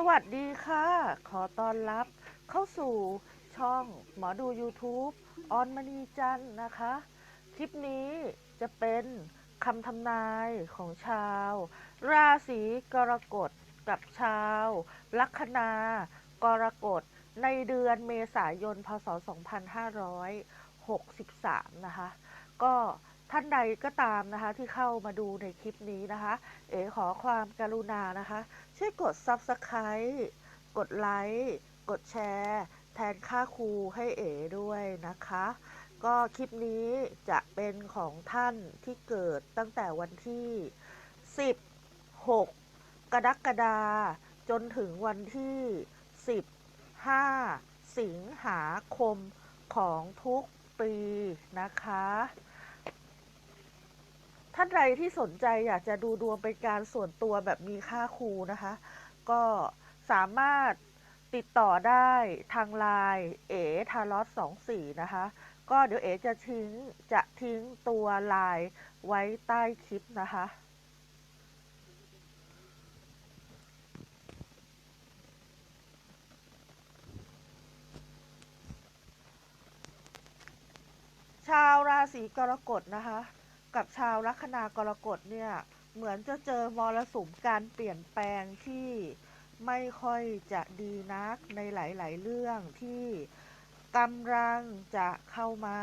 สวัสดีค่ะ ขอต้อนรับเข้าสู่ช่องหมอดู YouTube ออนมณีจันนะคะ คลิปนี้จะเป็นคำทำนายของชาว ราศีกรกฎกับชาว ลัคนากรกฎในเดือนเมษายน พศ 2563 นะคะ ก็ ท่านใดก็ตามนะคะ ที่เข้ามาดูในคลิปนี้นะคะ เอ๋ขอความกรุณานะคะ ช่วยกด Subscribe กดไลค์กดแชร์ แทนค่าครูให้เอ๋ด้วยนะคะ ก็คลิปนี้จะเป็นของท่านที่เกิดตั้งแต่วันที่ 16 กรกฎาจนถึงวันที่ 15 สิงหาคมของทุกปีนะคะ ท่านใดที่สนใจอยากจะดูดวงเป็นการส่วนตัวแบบมีค่าครูนะคะ ก็สามารถติดต่อได้ทางไลน์เอทารอสสองสี่นะคะ ก็เดี๋ยวเอจะทิ้งจะทิ้งตัวไลน์ไว้ใต้คลิปนะคะชาวราศีกรกฎนะคะ กับชาวลัคนากรกฎเนี่ย เหมือนจะเจอมรสุมการเปลี่ยนแปลงที่ไม่ค่อยจะดีนักในหลาย ๆ เรื่องที่กำลังจะเข้ามา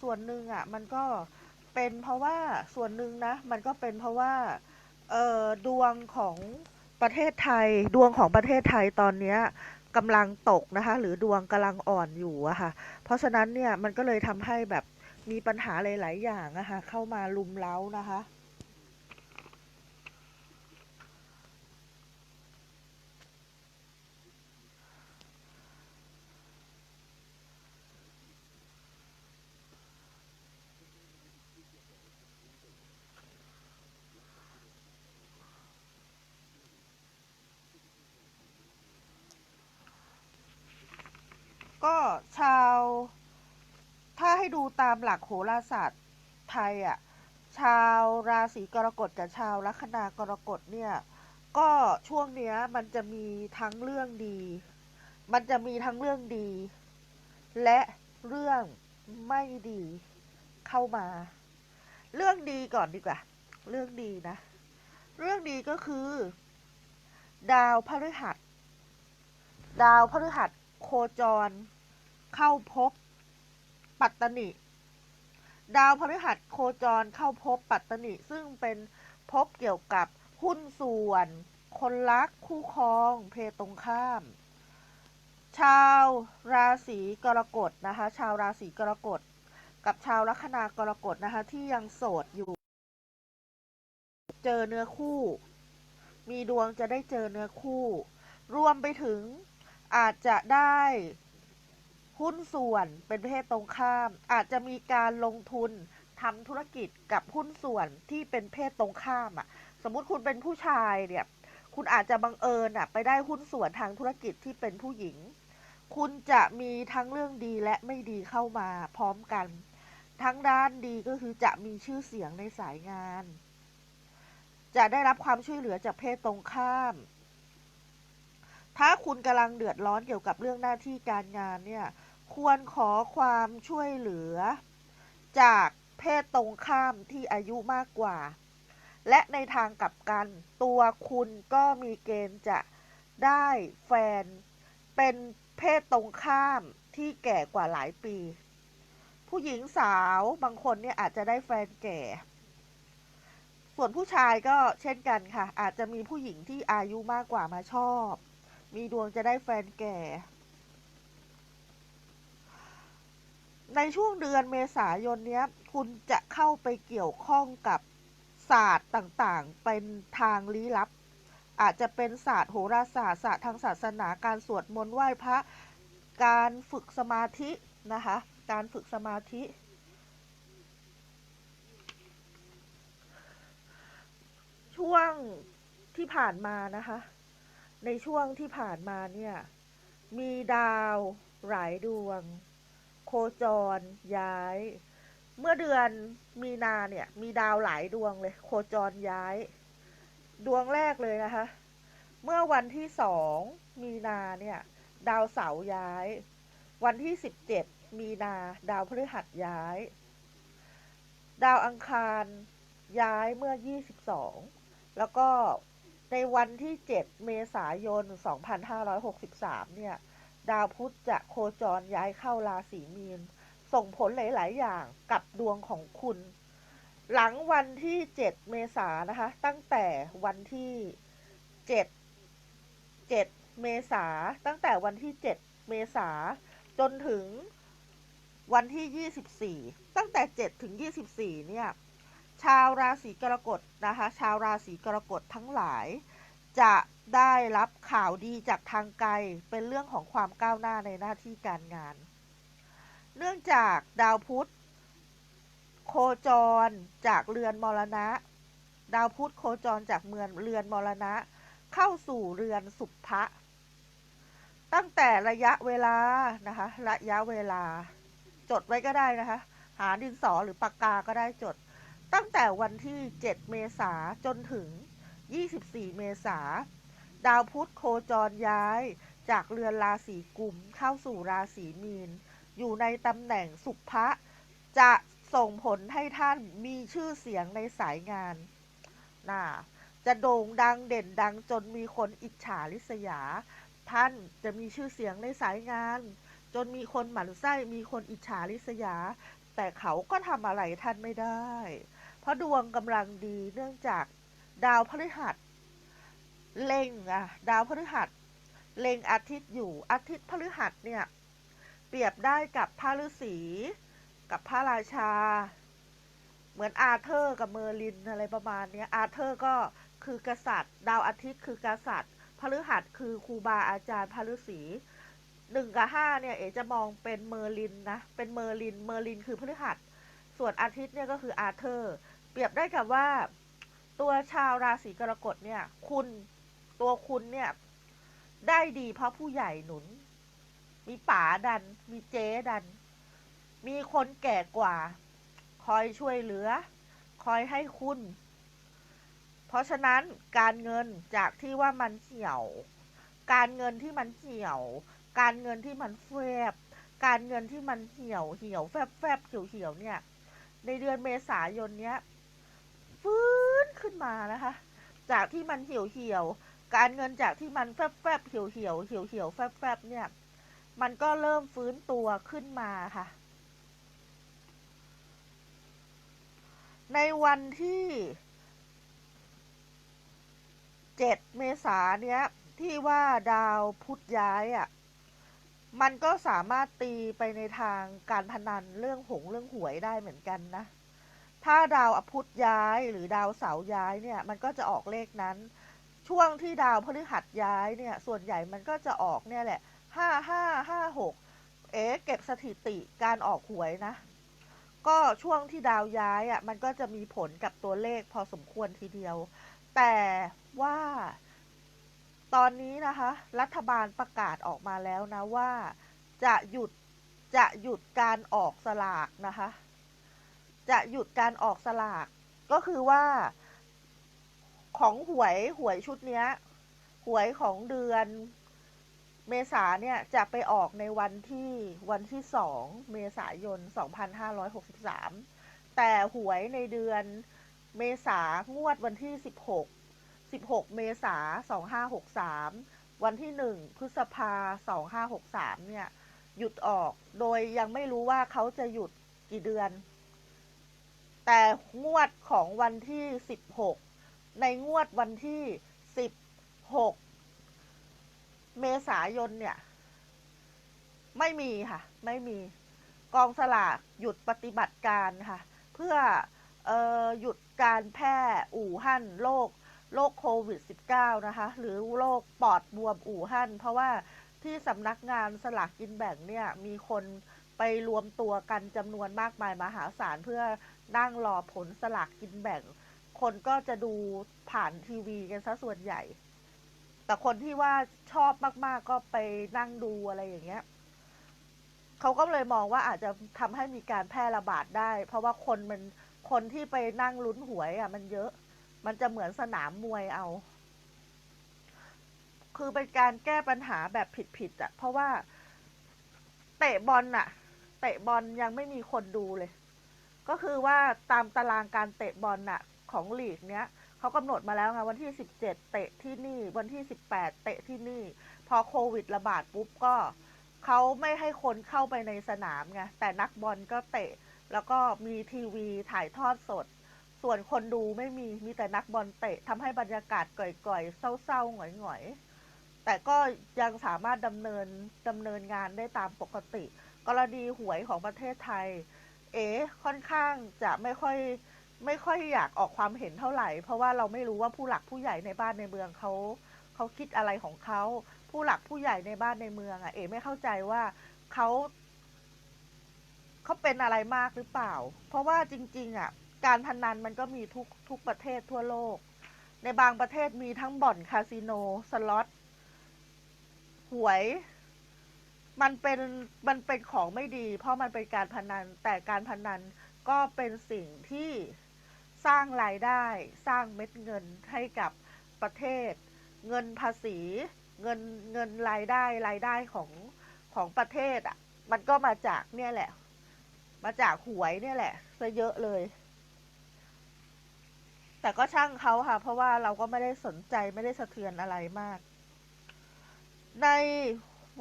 ส่วนหนึ่งอะ มันก็เป็นเพราะว่าส่วนหนึ่งนะ มันก็เป็นเพราะว่าเออดวงของประเทศไทย ดวงของประเทศไทยตอนเนี้ยกำลังตกนะคะ หรือดวงกำลังอ่อนอยู่อะค่ะ เพราะฉะนั้นเนี่ยมันก็เลยทำให้แบบ มีปัญหาหลาย ๆ อย่างอะคะเข้ามาลุมเล้านะคะ ก็ชาว ถ้าให้ดูตามหลักโหราศาสตร์ไทยอะ ชาวราศีกรกฎกับชาวลัคนากรกฎเนี่ย ก็ช่วงเนี้ยมันจะมีทั้งเรื่องดี มันจะมีทั้งเรื่องดี และเรื่องไม่ดีเข้ามา เรื่องดีก่อนดีกว่า เรื่องดีนะ เรื่องดีก็คือ ดาวพฤหัส ดาวพฤหัสโคจรเข้าพบ ปัตตนิดาวพฤหัสโคจรเข้าพบปัตตนิซึ่งเป็นพบเกี่ยวกับหุ้นส่วน คนรักคู่ครองเพศตรงข้าม ชาวราศีกรกฎนะคะ ชาวราศีกรกฎกับชาวลัคนากรกฎนะคะ ที่ยังโสดอยู่ เจอเนื้อคู่ มีดวงจะได้เจอเนื้อคู่ รวมไปถึงอาจจะได้ หุ้นส่วนเป็นเพศตรงข้าม อาจจะมีการลงทุนทำธุรกิจกับหุ้นส่วนที่เป็นเพศตรงข้ามอะ สมมุติคุณเป็นผู้ชายเนี่ย คุณอาจจะบังเอิญอะ ไปได้หุ้นส่วนทางธุรกิจที่เป็นผู้หญิง คุณจะมีทั้งเรื่องดีและไม่ดีเข้ามาพร้อมกัน ทั้งด้านดีก็คือจะมีชื่อเสียงในสายงาน จะได้รับความช่วยเหลือจากเพศตรงข้าม ถ้าคุณกำลังเดือดร้อนเกี่ยวกับเรื่องหน้าที่การงานเนี่ย ควรขอความช่วยเหลือ จากเพศตรงข้ามที่อายุมากกว่า และในทางกลับกัน ตัวคุณก็มีเกณฑ์จะได้แฟน เป็นเพศตรงข้ามที่แก่กว่าหลายปี ผู้หญิงสาวบางคนเนี่ยอาจจะได้แฟนแก่ ส่วนผู้ชายก็เช่นกันค่ะ อาจจะมีผู้หญิงที่อายุมากกว่ามาชอบ มีดวงจะได้แฟนแก่ ในช่วงเดือนเมษายนนี้คุณจะเข้าไปเกี่ยวข้องกับศาสตร์ต่างๆ เป็นทางลี้ลับ อาจจะเป็นศาสตร์โหราศาสตร์ศาสตร์ทางศาสนาการสวดมนต์ไหว้พระ การฝึกสมาธินะคะ การฝึกสมาธิ ช่วงที่ผ่านมานะคะ ในช่วงที่ผ่านมาเนี่ย มีดาวหลายดวง โคจรย้าย เมื่อเดือนมีนาเนี่ย มีดาวหลายดวงเลย โคจรย้าย ดวงแรกเลยนะคะ เมื่อวันที่สองมีนาเนี่ย ดาวเสาร์ย้าย วันที่สิบเจ็ดมีนา ดาวพฤหัสย้าย ดาวอังคารย้ายเมื่อยี่สิบสองแล้วก็ในวันที่เจ็ดเมษายนสองพันห้าร้อยหกสิบสามเนี่ย ดาวพุธจะโคจรย้ายเข้าราศีมีน ส่งผลหลาย ๆ อย่างกับดวงของคุณ หลังวันที่ 7 เมษายนนะคะ ตั้งแต่วันที่ 7 7 เมษาตั้งแต่วันที่ 7 เมษาจนถึงวันที่ 24 ตั้งแต่ 7 ถึง 24 เนี่ย ชาวราศีกรกฎนะคะ ชาวราศีกรกฎทั้งหลายจะ ได้รับข่าวดีจากทางไกลเป็นเรื่องของความก้าวหน้าในหน้าที่การงาน เนื่องจากดาวพุธ โคจรจากเรือนมรณะ ดาวพุธโคจรจากเมือนเรือนมรณะ เข้าสู่เรือนสุภะตั้งแต่ระยะเวลานะคะระยะเวลา จดไว้ก็ได้นะคะ หาดินสอหรือปากกาก็ได้จด ตั้งแต่วันที่ 7 เมษาจนถึง 24 เมษา ดาวพุธโคจรย้าย จากเรือนราศีกุมเข้าสู่ราศีมีน อยู่ในตำแหน่งสุภะจะส่งผลให้ท่านมีชื่อเสียงในสายงานน่าจะโด่งดังเด่นดังจนมีคนอิจฉาริษยา ท่านจะมีชื่อเสียงในสายงาน จนมีคนหมั่นไส้มีคนอิจฉาริษยา แต่เขาก็ทำอะไรท่านไม่ได้ เพราะดวงกำลังดีเนื่องจากดาวพฤหัส เล็งอะดาวพฤหัส เล็งอาทิตย์อยู่อาทิตย์พฤหัสเนี่ย เปรียบได้กับพระฤาษีกับพระราชา เหมือนอาเธอร์กับเมอร์ลินอะไรประมาณนี้อาเธอร์ก็คือกษัตริย์ ดาวอาทิตย์คือกษัตริย์พฤหัสคือครูบาอาจารย์พระฤาษีหนึ่งกับห้าเนี่ยเอ๋จะมองเป็นเมอร์ลินนะ เป็นเมอร์ลิน เมอร์ลินคือพฤหัส ส่วนอาทิตย์เนี่ยก็คืออาเธอร์ เปรียบได้กับว่า ตัวชาวราศีกรกฎเนี่ย คุณ ตัวคุณเนี่ย ได้ดีเพราะผู้ใหญ่หนุน มีป๋าดัน มีเจ๊ดัน มีคนแก่กว่า คอยช่วยเหลือ คอยให้คุณ เพราะฉะนั้นการเงินจากที่ว่ามันเหี่ยว การเงินที่มันเหี่ยว การเงินที่มันแฟบ การเงินที่มันเหี่ยวเหี่ยวแฟบแฟบเหี่ยวเหี่ยวเนี่ย ในเดือนเมษายนเนี้ยฟื้นขึ้นมานะคะ จากที่มันเหี่ยวเหี่ยว การเงินจากที่มันแฟบแฟบเหี่ยวเหี่ยวเหี่ยวเหี่ยวแฟบแฟบเนี่ย มันก็เริ่มฟื้นตัวขึ้นมาค่ะ ในวันที่7เมษาเนี้ย ที่ว่าดาวพุธย้ายอะ่ะ มันก็สามารถตีไปในทางการพนันเรื่องหงเรื่องหวยได้เหมือนกันนะ ถ้าดาวอพุธย้ายหรือดาวเสาร์ย้ายเนี่ย มันก็จะออกเลขนั้น ช่วงที่ดาวพฤหัสย้ายเนี่ย ส่วนใหญ่มันก็จะออกเนี่ยแหละห้าห้าห้าหกเอ๊ะเก็บสถิติการออกหวยนะ ก็ช่วงที่ดาวย้ายอะ มันก็จะมีผลกับตัวเลขพอสมควรทีเดียว แต่ว่าตอนนี้นะคะ รัฐบาลประกาศออกมาแล้วนะว่าจะหยุดจะหยุดการออกสลากนะคะ จะหยุดการออกสลาก ก็คือว่า ของหวยหวยชุดเนี้ย หวยของเดือนเมษาเนี่ยจะไปออกในวันที่วันที่สองเมษายน 2563 แต่หวยในเดือนเมษางวดวันที่ 16 16 เมษา2563 วันที่ 1 พฤษภา 2563 เนี่ย หยุดออกโดยยังไม่รู้ว่าเขาจะหยุดกี่เดือน แต่งวดของวันที่ 16 ในงวดวันที่ 16 เมษายนเนี่ย ไม่มีค่ะ ไม่มีกองสลากหยุดปฏิบัติการค่ะ เพื่อออหยุดการแพร่อู่ฮั่นโรคโรคโควิด -19 นะคะ หรือโรคปอดบวมอู่ฮั่นเพราะว่าที่สำนักงานสลากกินแบ่งเนี่ย มีคนไปรวมตัวกันจำนวนมากมายมหาศาลเพื่อนั่งรอผลสลากกินแบ่ง คนก็จะดูผ่านทีวีกันซะส่วนใหญ่ แต่คนที่ว่าชอบมากๆก็ไปนั่งดูอะไรอย่างเงี้ยเขาก็เลยมองว่าอาจจะทำให้มีการแพร่ระบาดได้ เพราะว่าคนมันคนที่ไปนั่งลุ้นหวยอะ มันเยอะ มันจะเหมือนสนามมวยเอา คือเป็นการแก้ปัญหาแบบผิดๆอะเพราะว่าเตะบอลน่ะ เตะบอลยังไม่มีคนดูเลย ก็คือว่าตามตารางการเตะบอลน่ะ ของลีกเนี้ยเขากำหนดมาแล้วไงวันที่สิบเจ็ดเตะที่นี่ วันที่สิบแปดเตะที่นี่ พอโควิดระบาดปุ๊บก็เขาไม่ให้คนเข้าไปในสนามไงแต่นักบอลก็เตะ แล้วก็มีทีวีถ่ายทอดสด ส่วนคนดูไม่มีมีแต่นักบอลเตะทำให้บรรยากาศก่อยๆ เศร้าๆหงอยๆ แต่ก็ยังสามารถดำเนินดำเนินงานได้ตามปกติ กรณีหวยของประเทศไทย เอ๋ค่อนข้างจะไม่ค่อย ไม่ค่อยอยากออกความเห็นเท่าไหร่ เพราะว่าเราไม่รู้ว่าผู้หลักผู้ใหญ่ในบ้านในเมืองเขาเขาคิดอะไรของเขาผู้หลักผู้ใหญ่ในบ้านในเมืองอะเอ๋ไม่เข้าใจว่าเขาเขาเป็นอะไรมากหรือเปล่า เพราะว่าจริง ๆอะการพนันมันก็มีทุกทุกประเทศทั่วโลก ในบางประเทศมีทั้งบ่อนคาสิโนสล็อตหวย มันเป็นมันเป็นของไม่ดี เพราะมันเป็นการพนันแต่การพนันก็เป็นสิ่งที่ สร้างรายได้ สร้างเม็ดเงินให้กับประเทศ เงินภาษี เงินเงินรายได้รายได้ของของประเทศอะ มันก็มาจากเนี่ยแหละ มาจากหวยเนี่ยแหละซะเยอะเลย แต่ก็ช่างเขาค่ะ เพราะว่าเราก็ไม่ได้สนใจไม่ได้สะเทือนอะไรมาก ใน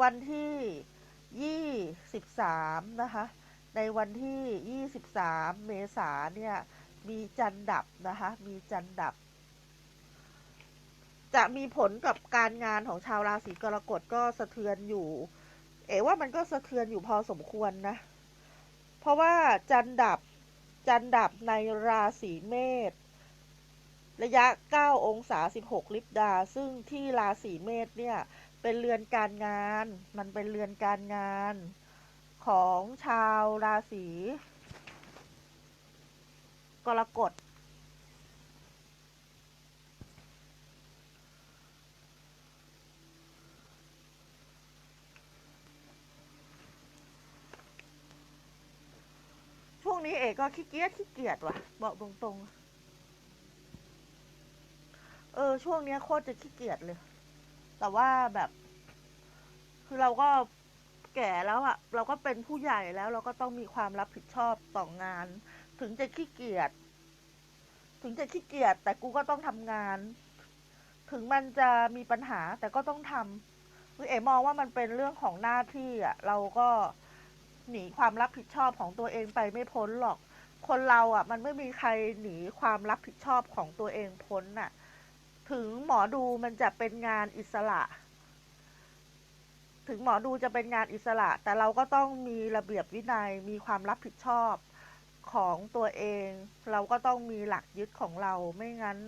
วันที่23นะคะ ในวันที่23เมษาเนี่ย มีจันดับนะคะ มีจันดับ จะมีผลกับการงานของชาวราศีกรกฎก็สะเทือนอยู่ เอ๋ว่ามันก็สะเทือนอยู่พอสมควรนะ เพราะว่าจันดับ จันดับในราศีเมษระยะ 9 องศา 16 ลิบดา ซึ่งที่ราศีเมษเนี่ย เป็นเรือนการงาน มันเป็นเรือนการงานของชาวราศี กรกฎช่วงนี้เอกก็ขี้เกียจขี้เกียจว่ะ บอกตรงๆ เออ ช่วงนี้โคตรจะขี้เกียจเลย แต่ว่าแบบ คือเราก็แก่แล้วอะเราก็เป็นผู้ใหญ่แล้ว เราก็ต้องมีความรับผิดชอบต่องาน ถึงจะขี้เกียจ ถึงจะขี้เกียจแต่กูก็ต้องทำงาน ถึงมันจะมีปัญหาแต่ก็ต้องทำคือเอ๋มองว่ามันเป็นเรื่องของหน้าที่อะเราก็หนีความรับผิดชอบของตัวเองไปไม่พ้นหรอก คนเราอะมันไม่มีใครหนีความรับผิดชอบของตัวเองพ้นน่ะ ถึงหมอดูมันจะเป็นงานอิสระ ถึงหมอดูจะเป็นงานอิสระ แต่เราก็ต้องมีระเบียบวินัย มีความรับผิดชอบ ของตัวเอง เราก็ต้องมีหลักยึดของเรา ไม่งั้น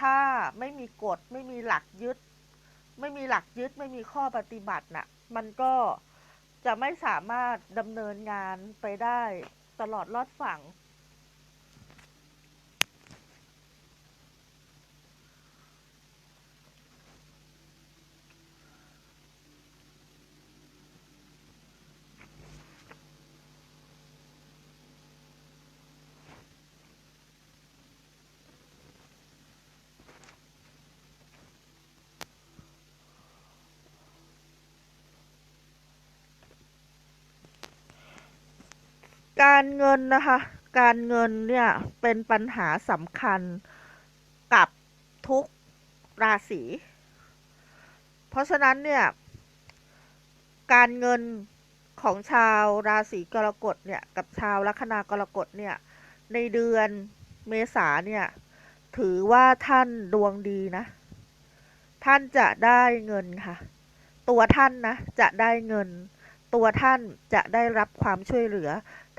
ถ้าไม่มีกฎไม่มีหลักยึด ไม่มีหลักยึดไม่มีข้อปฏิบัติน่ะ มันก็จะไม่สามารถดำเนินงานไปได้ตลอดรอดฝั่ง การเงินนะคะ การเงินเนี่ยเป็นปัญหาสำคัญกับทุกราศี เพราะฉะนั้นเนี่ยการเงินของชาวราศีกรกฎเนี่ยกับชาวลัคนากรกฎเนี่ยในเดือนเมษาเนี่ยถือว่าท่านดวงดีนะ ท่านจะได้เงินค่ะ ตัวท่านนะจะได้เงิน ตัวท่านจะได้รับความช่วยเหลือ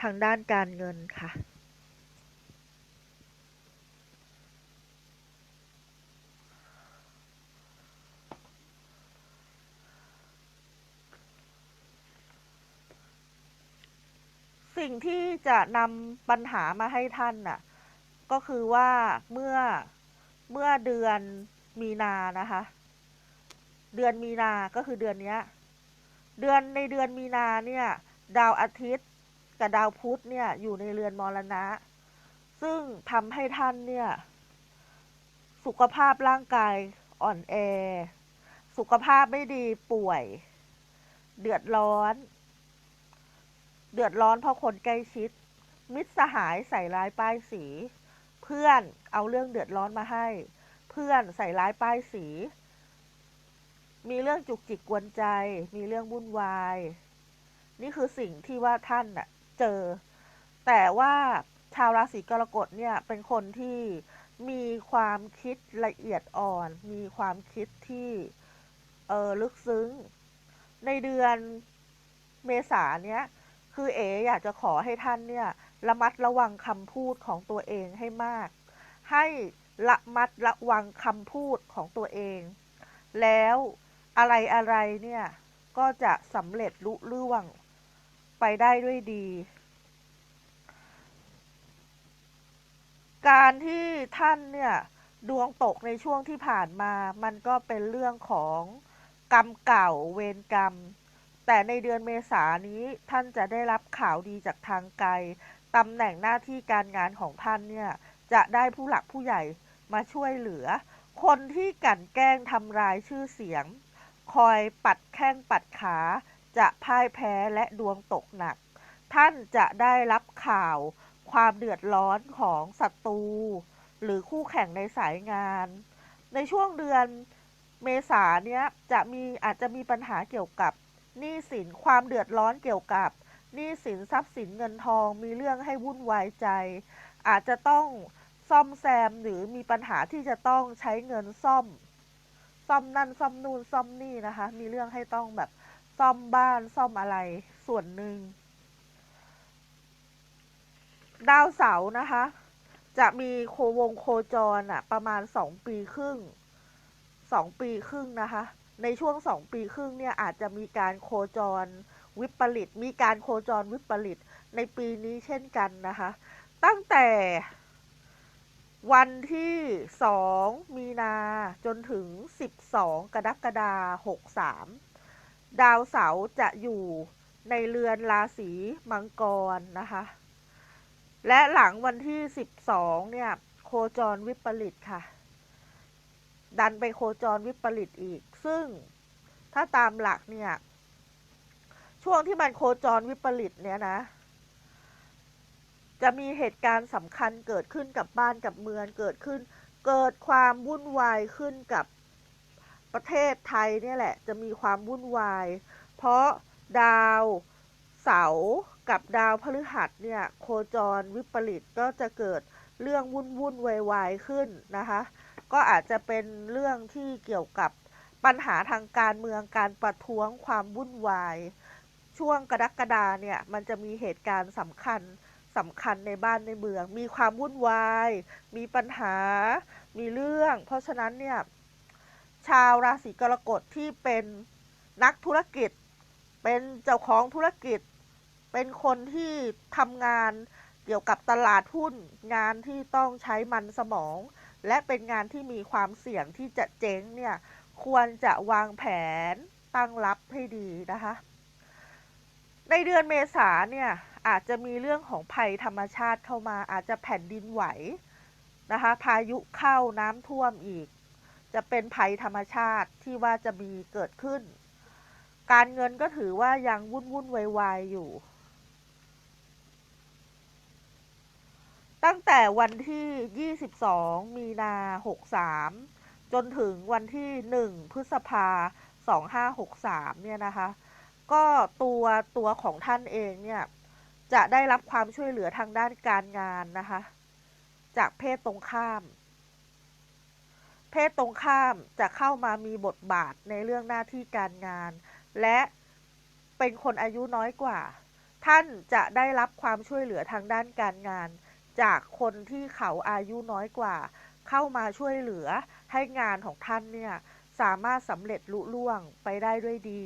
ทางด้านการเงินค่ะสิ่งที่จะนำปัญหามาให้ท่านน่ะ ก็คือว่าเมื่อเมื่อเดือนมีนานะคะ เดือนมีนาก็คือเดือนนี้เดือนในเดือนมีนาเนี่ย ดาวอาทิตย์ กับดาวพุธเนี่ยอยู่ในเรือนมรณะ ซึ่งทำให้ท่านเนี่ย สุขภาพร่างกายอ่อนแอ สุขภาพไม่ดีป่วย เดือดร้อน เดือดร้อนเพราะคนใกล้ชิด มิตรสหายใส่ร้ายป้ายสี เพื่อนเอาเรื่องเดือดร้อนมาให้ เพื่อนใส่ร้ายป้ายสี มีเรื่องจุกจิกกวนใจ มีเรื่องวุ่นวาย นี่คือสิ่งที่ว่าท่านน่ะ เจอ แต่ว่าชาวราศีกรกฎเนี่ยเป็นคนที่มีความคิดละเอียดอ่อน มีความคิดที่เออลึกซึ้ง ในเดือนเมษาเนี้ยคือเออยากจะขอให้ท่านเนี่ยระมัดระวังคำพูดของตัวเองให้มาก ให้ระมัดระวังคำพูดของตัวเอง แล้วอะไรอะไรเนี่ยก็จะสำเร็จลุล่วง ไปได้ด้วยดี การที่ท่านเนี่ยดวงตกในช่วงที่ผ่านมา มันก็เป็นเรื่องของกรรมเก่าเวรกรรม แต่ในเดือนเมษานี้ท่านจะได้รับข่าวดีจากทางไกลตำแหน่งหน้าที่การงานของท่านเนี่ยจะได้ผู้หลักผู้ใหญ่มาช่วยเหลือ คนที่กั่นแกล้งทำลายชื่อเสียง คอยปัดแข้งปัดขา จะพ่ายแพ้และดวงตกหนัก ท่านจะได้รับข่าว ความเดือดร้อนของศัตรูหรือคู่แข่งในสายงาน ในช่วงเดือนเมษาเนี้ยจะมีอาจจะมีปัญหาเกี่ยวกับหนี้สินความเดือดร้อนเกี่ยวกับหนี้สินทรัพย์สินเงินทองมีเรื่องให้วุ่นวายใจ อาจจะต้องซ่อมแซมหรือมีปัญหาที่จะต้องใช้เงินซ่อม ซ่อมนั่นซ่อมนู่นซ่อมนี่นะคะ มีเรื่องให้ต้องแบบ ซ่อมบ้านซ่อมอะไรส่วนหนึ่ง ดาวเสาร์นะคะ จะมีโควงโคจรอะประมาณสองปีครึ่งสองปีครึ่งนะคะ ในช่วงสองปีครึ่งเนี่ยอาจจะมีการโคจรวิปริต มีการโคจรวิปริตในปีนี้เช่นกันนะคะ ตั้งแต่วันที่สองมีนาจนถึงสิบสองกรกฎาหกสาม ดาวเสาร์จะอยู่ในเรือนราศีมังกรนะคะ และหลังวันที่สิบสองเนี่ย โคจรวิปริตค่ะ ดันไปโคจรวิปริตอีก ซึ่งถ้าตามหลักเนี่ย ช่วงที่มันโคจรวิปริตเนี่ยนะ จะมีเหตุการณ์สำคัญเกิดขึ้นกับบ้านกับเมืองเกิดขึ้น เกิดความวุ่นวายขึ้นกับ ประเทศไทยเนี่ยแหละจะมีความวุ่นวาย เพราะดาวเสาร์กับดาวพฤหัสเนี่ยโคจรวิปริตก็จะเกิดเรื่องวุ่นวุ่นวายวายขึ้นนะคะ ก็อาจจะเป็นเรื่องที่เกี่ยวกับปัญหาทางการเมืองการประท้วงความวุ่นวาย ช่วงกรกฎาเนี่ยมันจะมีเหตุการณ์สำคัญสำคัญในบ้านในเมือง มีความวุ่นวาย มีปัญหา มีเรื่อง เพราะฉะนั้นเนี่ย ชาวราศีกรกฎที่เป็นนักธุรกิจ เป็นเจ้าของธุรกิจ เป็นคนที่ทำงานเกี่ยวกับตลาดหุ้น งานที่ต้องใช้มันสมอง และเป็นงานที่มีความเสี่ยงที่จะเจ๊งเนี่ยควรจะวางแผนตั้งรับให้ดีนะคะ ในเดือนเมษาเนี่ยอาจจะมีเรื่องของภัยธรรมชาติเข้ามาอาจจะแผ่นดินไหวนะคะ พายุเข้าน้ำท่วมอีก จะเป็นภัยธรรมชาติที่ว่าจะมีเกิดขึ้น การเงินก็ถือว่ายังวุ่นวุ่นวายวายอยู่ ตั้งแต่วันที่ 22 มีนา 63 จนถึงวันที่ 1 พฤษภา 2563 เนี่ยนะคะ ก็ตัวตัวของท่านเองเนี่ย จะได้รับความช่วยเหลือทางด้านการงานนะคะ จากเพศตรงข้าม เพศตรงข้ามจะเข้ามามีบทบาทในเรื่องหน้าที่การงาน และเป็นคนอายุน้อยกว่า ท่านจะได้รับความช่วยเหลือทางด้านการงาน จากคนที่เขาอายุน้อยกว่า เข้ามาช่วยเหลือให้งานของท่านเนี่ยสามารถสำเร็จลุล่วงไปได้ด้วยดี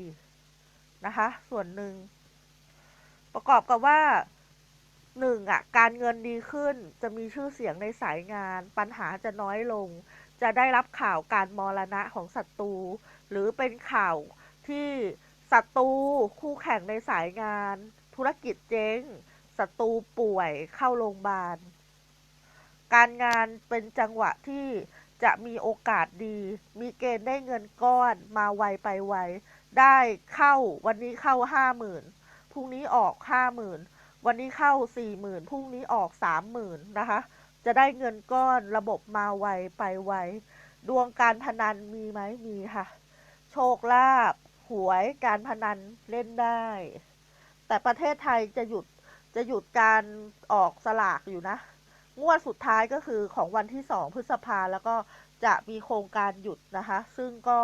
นะคะ ส่วนหนึ่ง ประกอบกับว่าหนึ่งอะการเงินดีขึ้นจะมีชื่อเสียงในสายงาน ปัญหาจะน้อยลง จะได้รับข่าวการมรณะของศัตรู หรือเป็นข่าวที่ศัตรูคู่แข่งในสายงาน ธุรกิจเจ๊งศัตรูป่วยเข้าโรงพยาบาล การงานเป็นจังหวะที่จะมีโอกาสดี มีเกณฑ์ได้เงินก้อนมาไวไปไว ได้เข้าวันนี้เข้าห้าหมื่นพรุ่งนี้ออกห้าหมื่นวันนี้เข้าสี่หมื่นพรุ่งนี้ออกสามหมื่นนะคะ จะได้เงินก้อนระบบมาไวไปไว ดวงการพนันมีไหมมีค่ะ โชคลาภหวยการพนันเล่นได้ แต่ประเทศไทยจะหยุดจะหยุดการออกสลากอยู่นะ งวดสุดท้ายก็คือของวันที่สองพฤษภาแล้วก็จะมีโครงการหยุดนะคะ ซึ่งก็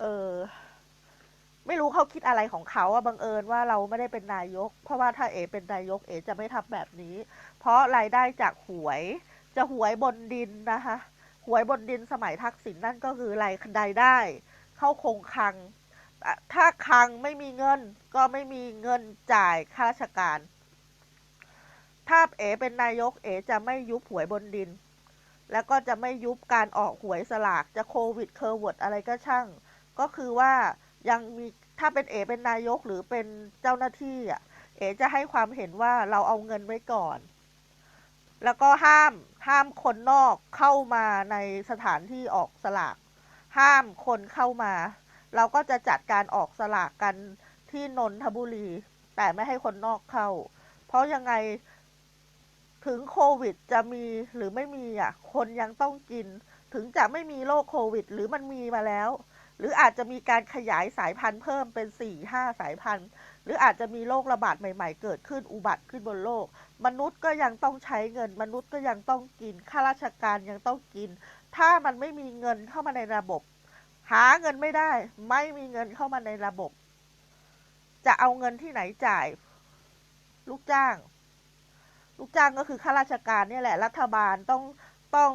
เออ ไม่รู้เขาคิดอะไรของเขาอะบังเอิญว่าเราไม่ได้เป็นนายก เพราะว่าถ้าเอเป็นนายกเอจะไม่ทำแบบนี้ เพราะรายได้จากหวย จะหวยบนดินนะคะหวยบนดินสมัยทักษิณนั่นก็คือรายได้ได้ เข้าคงคลัง ถ้าคลังไม่มีเงินก็ไม่มีเงินจ่ายข้าราชการ ถ้าเอเป็นนายกเอจะไม่ยุบหวยบนดิน แล้วก็จะไม่ยุบการออกหวยสลากจะโควิดเคอร์วดอะไรก็ช่าง ก็คือว่ายังมี ถ้าเป็นเอเป็นนายกหรือเป็นเจ้าหน้าที่อะ เอจะให้ความเห็นว่าเราเอาเงินไว้ก่อน แล้วก็ห้ามห้ามคนนอกเข้ามาในสถานที่ออกสลาก ห้ามคนเข้ามา เราก็จะจัดการออกสลากกันที่นนทบุรี แต่ไม่ให้คนนอกเข้า เพราะยังไงถึงโควิดจะมีหรือไม่มีอะ คนยังต้องกิน ถึงจะไม่มีโรคโควิด หรือมันมีมาแล้ว หรืออาจจะมีการขยายสายพันธุ์เพิ่มเป็นสี่ห้าสายพันธุ์ หรืออาจจะมีโรคระบาดใหม่ ๆ เกิดขึ้นอุบัติขึ้นบนโลก มนุษย์ก็ยังต้องใช้เงิน มนุษย์ก็ยังต้องกินข้าราชการยังต้องกิน ถ้ามันไม่มีเงินเข้ามาในระบบ หาเงินไม่ได้ ไม่มีเงินเข้ามาในระบบ จะเอาเงินที่ไหนจ่าย ลูกจ้าง ลูกจ้างก็คือข้าราชการเนี่ยแหละรัฐบาลต้องต้อง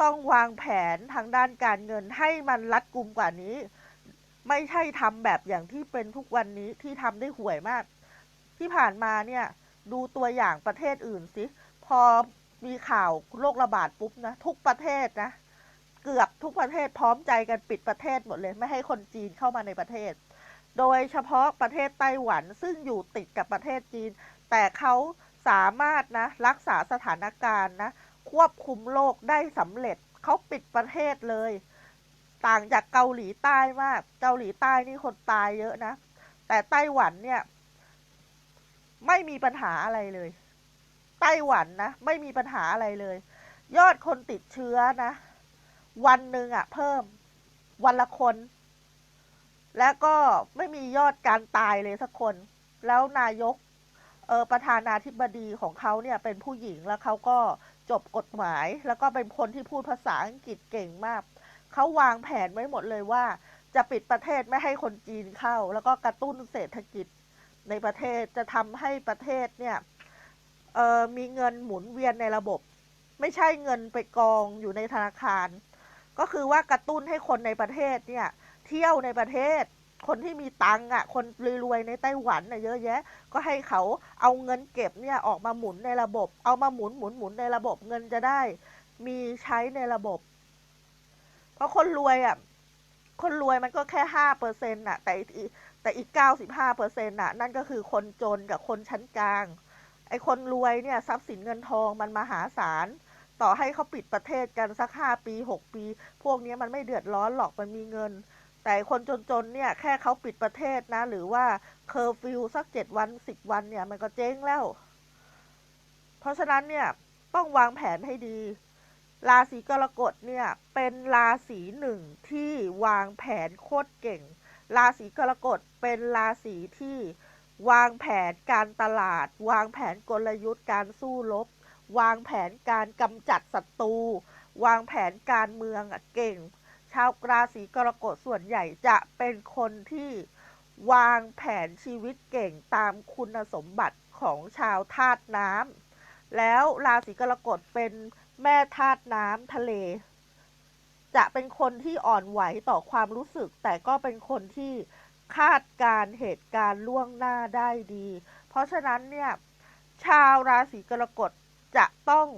ต้องวางแผนทางด้านการเงินให้มันรัดกุมกว่านี้ ไม่ใช่ทำแบบอย่างที่เป็นทุกวันนี้ที่ทำได้ห่วยมาก ที่ผ่านมาเนี่ยดูตัวอย่างประเทศอื่นสิพอมีข่าวโรคระบาดปุ๊บนะทุกประเทศนะ เกือบทุกประเทศพร้อมใจกันปิดประเทศหมดเลย ไม่ให้คนจีนเข้ามาในประเทศ โดยเฉพาะประเทศไต้หวันซึ่งอยู่ติดกับประเทศจีน แต่เขาสามารถนะรักษาสถานการณ์นะ ควบคุมโรคได้สำเร็จเขาปิดประเทศเลย ต่างจากเกาหลีใต้มาก เกาหลีใต้นี่คนตายเยอะนะ แต่ไต้หวันเนี่ย ไม่มีปัญหาอะไรเลย ไต้หวันนะ ไม่มีปัญหาอะไรเลย ยอดคนติดเชื้อนะ วันหนึ่งอะเพิ่ม วันละคน แล้วก็ไม่มียอดการตายเลยสักคน แล้วนายกเออประธานาธิบดีของเขาเนี่ยเป็นผู้หญิงแล้วเขาก็ จบกฎหมาย แล้วก็เป็นคนที่พูดภาษาอังกฤษเก่งมาก เขาวางแผนไว้หมดเลยว่า จะปิดประเทศไม่ให้คนจีนเข้า แล้วก็กระตุ้นเศรษฐกิจในประเทศจะทำให้ประเทศเนี่ยมีเงินหมุนเวียนในระบบ ไม่ใช่เงินไปกองอยู่ในธนาคาร ก็คือว่ากระตุ้นให้คนในประเทศเนี่ยเที่ยวในประเทศ คนที่มีตังค์อะ คนรวยๆในไต้หวันน่ะเยอะแยะ ก็ให้เขาเอาเงินเก็บเนี่ยออกมาหมุนในระบบ เอามาหมุนหมุนหมุนในระบบเงินจะได้ มีใช้ในระบบ เพราะคนรวยอะ คนรวยมันก็แค่ห้าเปอร์เซ็นต์่ะ แต่อีแต่อีกเก้าสิบห้าเปอร์เซ็นต์น่ะ นั่นก็คือคนจนกับคนชั้นกลาง ไอ้คนรวยเนี่ยทรัพย์สินเงินทองมันมหาศาลต่อให้เขาปิดประเทศกันสักห้าปีหกปี พวกนี้มันไม่เดือดร้อนหรอกมันมีเงิน แต่คนจนๆเนี่ยแค่เขาปิดประเทศนะ หรือว่าเคอร์ฟิวสักเจ็ดวันสิบวันเนี่ยมันก็เจ๊งแล้ว เพราะฉะนั้นเนี่ยต้องวางแผนให้ดี ราศีกรกฎเนี่ยเป็นราศีหนึ่งที่วางแผนโคตรเก่ง ราศีกรกฎเป็นราศีที่วางแผนการตลาด วางแผนกลยุทธ์การสู้รบ วางแผนการกำจัดศัตรู วางแผนการเมืองอะเก่ง ชาวราศีกรกฎส่วนใหญ่จะเป็นคนที่วางแผนชีวิตเก่งตามคุณสมบัติของชาวธาตุน้ำแล้วราศีกรกฎเป็นแม่ธาตุน้ำทะเล จะเป็นคนที่อ่อนไหวต่อความรู้สึก แต่ก็เป็นคนที่คาดการเหตุการณ์ล่วงหน้าได้ดี เพราะฉะนั้นเนี่ยชาวราศีกรกฎจะต้อง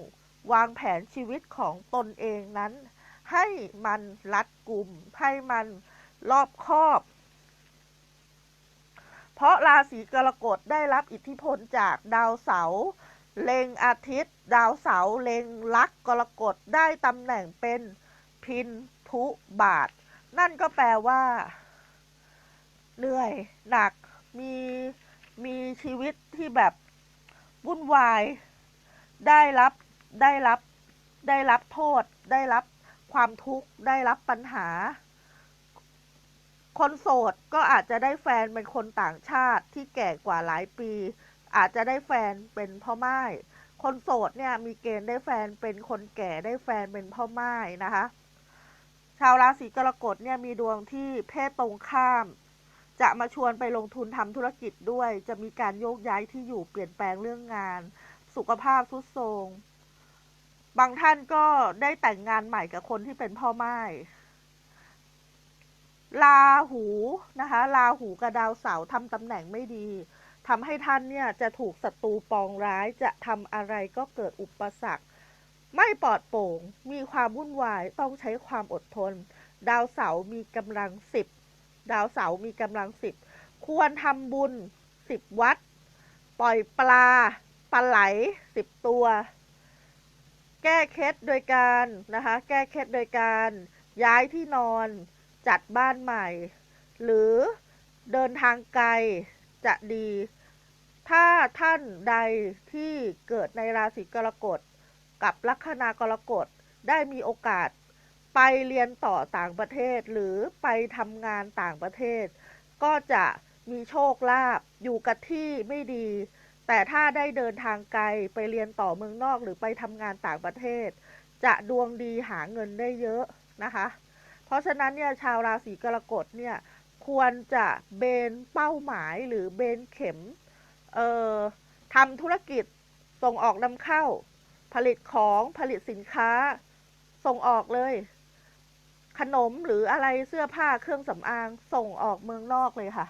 วางแผนชีวิตของตนเองนั้น ให้มันรัดกลุ่ม ให้มันรอบคอบ เพราะราศีกรกฎได้รับอิทธิพลจากดาวเสาร์เล็งอาทิตย์ ดาวเสาร์เล็งลักกรกฎได้ตำแหน่งเป็นพินทุบาท นั่นก็แปลว่า เหนื่อยหนักมีมีชีวิตที่แบบวุ่นวาย ได้รับได้รับได้รับโทษได้รับ ความทุกข์ได้รับปัญหา คนโสดก็อาจจะได้แฟนเป็นคนต่างชาติที่แก่กว่าหลายปี อาจจะได้แฟนเป็นพ่อไม้คนโสดเนี่ยมีเกณฑ์ได้แฟนเป็นคนแก่ได้แฟนเป็นพ่อไม้นะคะ ชาวราศีกรกฎเนี่ยมีดวงที่เพศตรงข้าม จะมาชวนไปลงทุนทำธุรกิจด้วย จะมีการโยกย้ายที่อยู่เปลี่ยนแปลงเรื่องงาน สุขภาพทุดโทรม บางท่านก็ได้แต่งงานใหม่กับคนที่เป็นพ่อไม้ลาหูนะคะลาหูกับดาวเสาร์ทำตำแหน่งไม่ดีทำให้ท่านเนี่ยจะถูกศัตรูปองร้ายจะทำอะไรก็เกิดอุปสรรค ไม่ปลอดโปร่ง มีความวุ่นวายต้องใช้ความอดทน ดาวเสาร์มีกำลังสิบดาวเสาร์มีกำลังสิบควรทำบุญสิบวัด ปล่อยปลาปลาไหลสิบตัว แก้เคล็ดโดยการนะคะ แก้เคล็ดโดยการย้ายที่นอนจัดบ้านใหม่ หรือเดินทางไกลจะดี ถ้าท่านใดที่เกิดในราศีกรกฎกับลัคนากรกฎได้มีโอกาสไปเรียนต่อต่างประเทศหรือไปทำงานต่างประเทศ ก็จะมีโชคลาภอยู่กับที่ไม่ดี แต่ถ้าได้เดินทางไกลไปเรียนต่อเมืองนอกหรือไปทำงานต่างประเทศ จะดวงดีหาเงินได้เยอะนะคะ เพราะฉะนั้นเนี่ยชาวราศีกรกฎเนี่ยควรจะเบนเป้าหมายหรือเบนเข็มเอ่อทำธุรกิจส่งออกนำเข้า ผลิตของผลิตสินค้า ส่งออกเลย ขนมหรืออะไรเสื้อผ้าเครื่องสำอางส่งออกเมืองนอกเลยค่ะ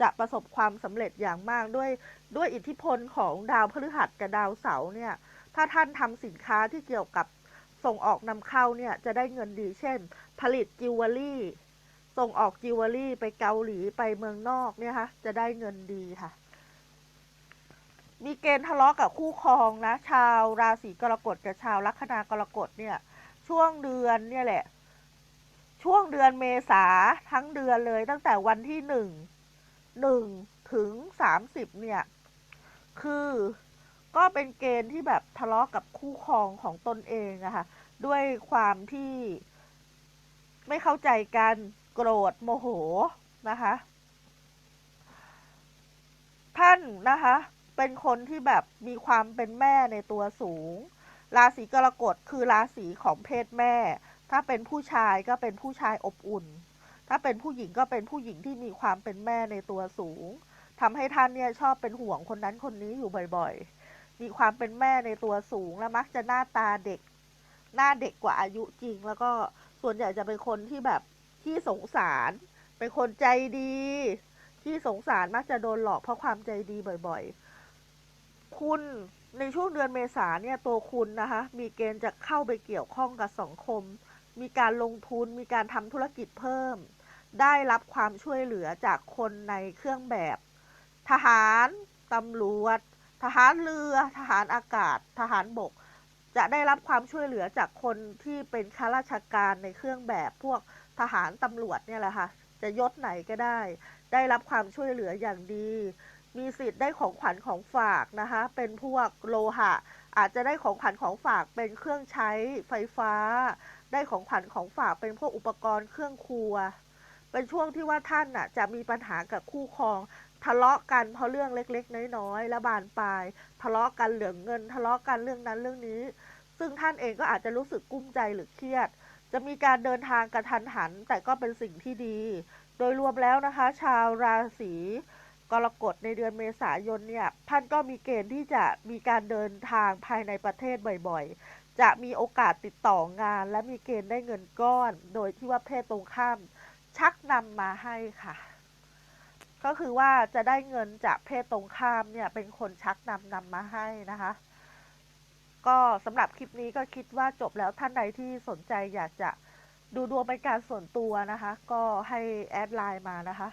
จะประสบความสำเร็จอย่างมากด้วยด้วยอิทธิพลของดาวพฤหัสกับดาวเสาร์เนี่ย ถ้าท่านทำสินค้าที่เกี่ยวกับส่งออกนำเข้าเนี่ยจะได้เงินดีเช่น ผลิตจิวเวลรี่ส่งออกจิวเวลรี่ไปเกาหลีไปเมืองนอกเนี่ยค่ะจะได้เงินดีค่ะ มีเกณฑ์ทะเลาะกับคู่ครองนะ ชาวราศีกรกฎกับชาวลัคนากรกฎเนี่ยช่วงเดือนเนี่ยแหละ ช่วงเดือนเมษาทั้งเดือนเลยตั้งแต่วันที่หนึ่ง หนึ่งถึงสามสิบเนี่ย คือก็เป็นเกณฑ์ที่แบบทะเลาะกับคู่ครองของตนเองอะค่ะ ด้วยความที่ไม่เข้าใจกันโกรธโมโหนะคะ ท่านนะคะ เป็นคนที่แบบมีความเป็นแม่ในตัวสูง ราศีกรกฎคือราศีของเพศแม่ ถ้าเป็นผู้ชายก็เป็นผู้ชายอบอุ่น ถ้าเป็นผู้หญิงก็เป็นผู้หญิงที่มีความเป็นแม่ในตัวสูงทำให้ท่านเนี่ยชอบเป็นห่วงคนนั้นคนนี้อยู่บ่อยๆ มีความเป็นแม่ในตัวสูง และมักจะหน้าตาเด็ก หน้าเด็กกว่าอายุจริง แล้วก็ส่วนใหญ่จะเป็นคนที่แบบที่สงสาร เป็นคนใจดี ที่สงสารมักจะโดนหลอกเพราะความใจดีบ่อยๆ คุณในช่วงเดือนเมษาเนี่ยตัวคุณนะคะมีเกณฑ์จะเข้าไปเกี่ยวข้องกับสังคม มีการลงทุนมีการทำธุรกิจเพิ่ม ได้รับความช่วยเหลือจากคนในเครื่องแบบ ทหาร ตำรวจ ทหารเรือ ทหารอากาศ ทหารบก จะได้รับความช่วยเหลือจากคนที่เป็นข้าราชการในเครื่องแบบ พวกทหารตำรวจเนี่ยแหละค่ะ จะยศไหนก็ได้ ได้รับความช่วยเหลืออย่างดี มีสิทธิ์ได้ของขวัญของฝากนะคะ เป็นพวกโลหะ อาจจะได้ของขวัญของฝากเป็นเครื่องใช้ไฟฟ้า ได้ของขวัญของฝากเป็นพวกอุปกรณ์เครื่องครัว เป็นช่วงที่ว่าท่านน่ะจะมีปัญหากับคู่ครองทะเลาะกันเพราะเรื่องเล็ก ๆ น้อยๆและบานปลาย ทะเลาะกันเหลืองเงิน ทะเลาะกันเรื่องนั้นเรื่องนี้ ซึ่งท่านเองก็อาจจะรู้สึกกุ้มใจหรือเครียด จะมีการเดินทางกระทันหัน แต่ก็เป็นสิ่งที่ดี โดยรวมแล้วนะคะ ชาวราศีกรกฎในเดือนเมษายนเนี่ยท่านก็มีเกณฑ์ที่จะมีการเดินทางภายในประเทศบ่อยๆ จะมีโอกาสติดต่องาน และมีเกณฑ์ได้เงินก้อน โดยที่ว่าเพศตรงข้าม ชักนำมาให้ค่ะ ก็คือว่าจะได้เงินจากเพศตรงข้ามเนี่ย เป็นคนชักนำนำมาให้นะคะ ก็สำหรับคลิปนี้ก็คิดว่าจบแล้วท่านใดที่สนใจอยากจะดูดวงเป็นการส่วนตัวนะคะ ก็ให้แอดไลน์มานะคะ